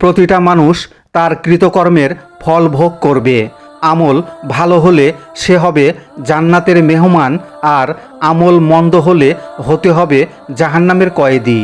প্রতিটা মানুষ তার কৃতকর্মের ফল ভোগ করবে। আমল ভালো হলে সে হবে জান্নাতের মেহমান আর আমল মন্দ হলে হতে হবে জাহান্নামের কয়েদি।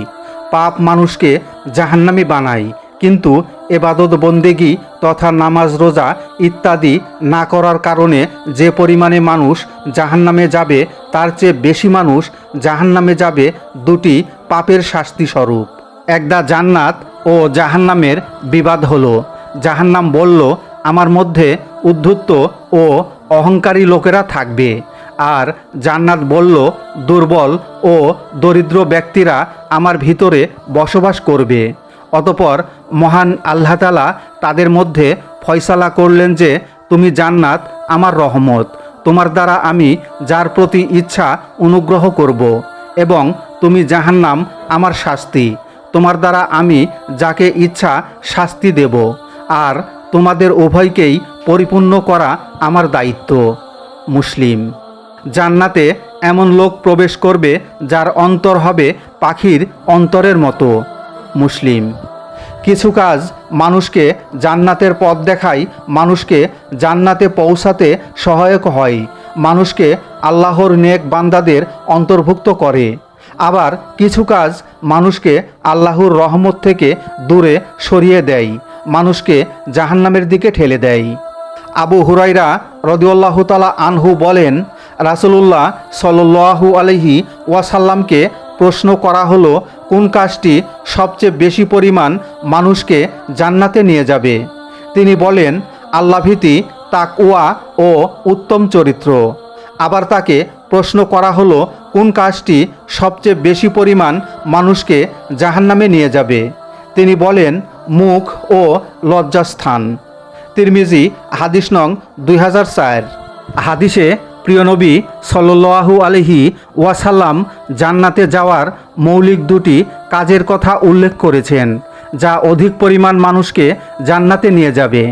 পাপ মানুষকে জাহান্নামি বানায় কিন্তু এবাদত বন্দেগি তথা নামাজ, রোজা ইত্যাদি না করার কারণে যে পরিমাণে মানুষ জাহান্নামে যাবে, তার চেয়ে বেশি মানুষ জাহান্নামে যাবে দুটি পাপের শাস্তি স্বরূপ একদা জান্নাত ও জাহান্নামের বিবাদ হলো। জাহান্নাম বলল, আমার মধ্যে উদ্ধুত্ত ও অহংকারী লোকেরা থাকবে। আর জান্নাত বলল, দুর্বল ও দরিদ্র ব্যক্তিরা আমার ভিতরে বসবাস করবে। অতপর মহান আল্লাহ তালা তাদের মধ্যে ফয়সালা করলেন যে, তুমি জান্নাত, আমার রহমত। তোমার দ্বারা আমি যার প্রতি ইচ্ছা অনুগ্রহ করব এবং তুমি জাহান্নাম, আমার শাস্তি। তোমার দ্বারা আমি যাকে ইচ্ছা শাস্তি দেব, আর তোমাদের উভয়কেই পরিপূর্ণ করা আমার দায়িত্ব। মুসলিম, জান্নাতে এমন লোক প্রবেশ করবে যার অন্তর হবে পাখির অন্তরের মতো। মুসলিম, কিছু কাজ মানুষকে জান্নাতের পথ দেখায়, মানুষকে জান্নাতে পৌঁছাতে সহায়ক হয়, মানুষকে আল্লাহর নেক বান্দাদের অন্তর্ভুক্ত করে। আবার কিছু কাজ মানুষকে আল্লাহর রহমত থেকে দূরে সরিয়ে দেয়, মানুষকে জাহান্নামের দিকে ঠেলে দেয়। আবু হুরাইরা রদিউল্লাহ তালা আনহু বলেন, রাসুলুল্লাহ সাল্লু আলহি ওয়াসাল্লামকে প্রশ্ন করা হলো, কোন কাজটি সবচেয়ে বেশি পরিমাণ মানুষকে জান্নাতে নিয়ে যাবে? তিনি বলেন আল্লাভীতি তাকওয়া ও উত্তম চরিত্র। আবার তাকে প্রশ্ন করা হলো কোন কাজটি সবচেয়ে বেশি পরিমাণ মানুষকে জাহান্নামে নিয়ে যাবে? তিনি বলেন, মুখ ও লজ্জাস্থান। তিরমিজি, হাদিস নং দুই হাজার চার। হাদিসে প্রিয়নবী সল্লু আলহি ওয়াসাল্লাম জান্নাতে যাওয়ার মৌলিক দুটি কাজের কথা উল্লেখ করেছেন, যা অধিক পরিমাণ মানুষকে জান্নাতে নিয়ে যাবে।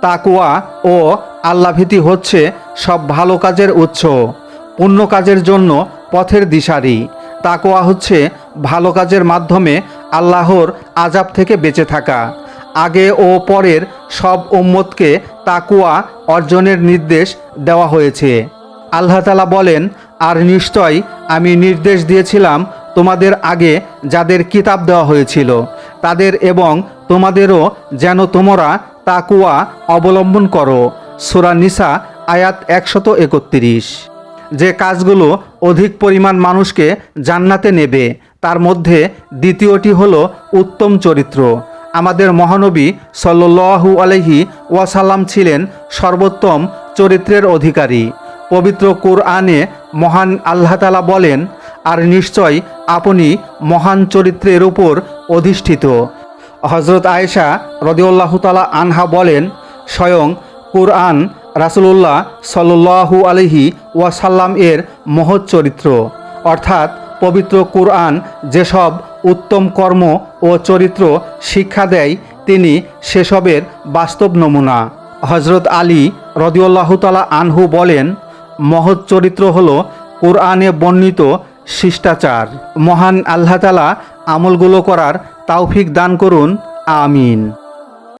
তাকুয়া ও আল্লাভীতি হচ্ছে সব ভালো কাজের উৎস। পুণ্য কাজের জন্য পথের দিশারি। তাকোয়া হচ্ছে, ভালো কাজের মাধ্যমে আল্লাহর আজাব থেকে বেঁচে থাকা। আগে ও পরের সব উম্মতকে তাকুয়া অর্জনের নির্দেশ দেওয়া হয়েছে। আল্লাহ তালা বলেন, আর নিশ্চয় আমি নির্দেশ দিয়েছিলাম তোমাদের আগে যাদের কিতাব দেওয়া হয়েছিল। তাদের এবং তোমাদেরও যেন তোমরা তাকুয়া অবলম্বন করো। সুরা নিসা আয়াত একশত একত্রিশ। যে কাজগুলো অধিক পরিমাণ মানুষকে জান্নাতে নেবে, তার মধ্যে দ্বিতীয়টি হলো উত্তম চরিত্র। আমাদের মহানবী সল্লু আলহি ওয়াসাল্লাম ছিলেন সর্বোত্তম চরিত্রের অধিকারী। পবিত্র কোরআনে মহান আল্লাহ তালা বলেন, আর নিশ্চয় আপনি মহান চরিত্রের উপর অধিষ্ঠিত। হজরত আয়েশা রদিউল্লাহ তালা আনহা বলেন, স্বয়ং কুরআন রাসুলুল্লাহ সাল্লু আলহি ওয়াসাল্লাম এর মহৎ চরিত্র। অর্থাৎ পবিত্র কুরআন যেসব উত্তম কর্ম ও চরিত্র শিক্ষা দেয়, তিনি সেসবের বাস্তব নমুনা। হজরত আলী রদিউল্লাহ তালা আনহু বলেন, মহৎ চরিত্র হল কোরআনে বর্ণিত শিষ্টাচার। মহান আল্লাহতালা আমলগুলো করার তাওফিক দান করুন। আমিন।